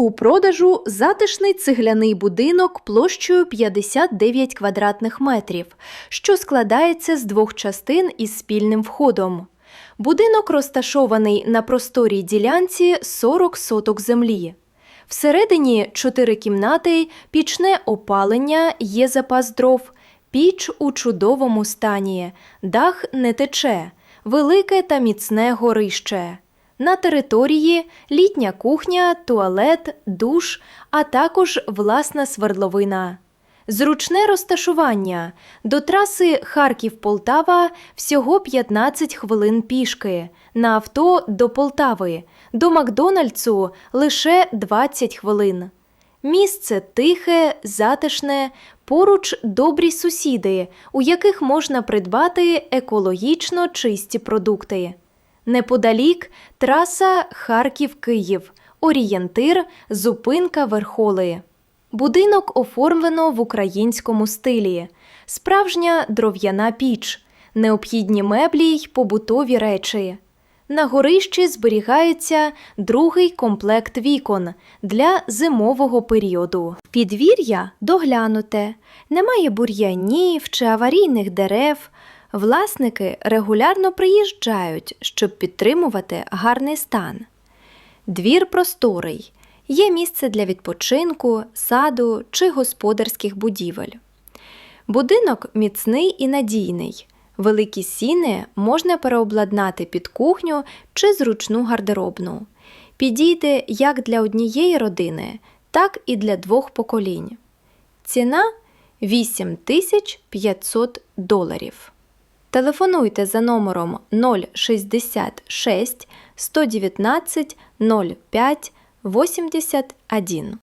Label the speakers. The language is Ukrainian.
Speaker 1: У продажу затишний цегляний будинок площею 59 квадратних метрів, що складається з двох частин із спільним входом. Будинок розташований на просторій ділянці 40 соток землі. Всередині чотири кімнати, пічне опалення, є запас дров, піч у чудовому стані, дах не тече, велике та міцне горище. На території літня кухня, туалет, душ, а також власна свердловина. Зручне розташування. До траси Харків-Полтава всього 15 хвилин пішки, на авто до Полтави, до Макдональдсу лише 20 хвилин. Місце тихе, затишне, поруч добрі сусіди, у яких можна придбати екологічно чисті продукти. Неподалік траса Харків-Київ, орієнтир, зупинка Верхоли. Будинок оформлено в українському стилі, справжня дров'яна піч, необхідні меблі й побутові речі. На горищі зберігається другий комплект вікон для зимового періоду. Підвір'я доглянуте, немає бур'янів чи аварійних дерев. Власники регулярно приїжджають, щоб підтримувати гарний стан. Двір просторий, є місце для відпочинку, саду чи господарських будівель. Будинок міцний і надійний. Великі сіни можна переобладнати під кухню чи зручну гардеробну. Підійде як для однієї родини, так і для двох поколінь. Ціна 8500 доларів. Телефонуйте за номером 066 119 05 81.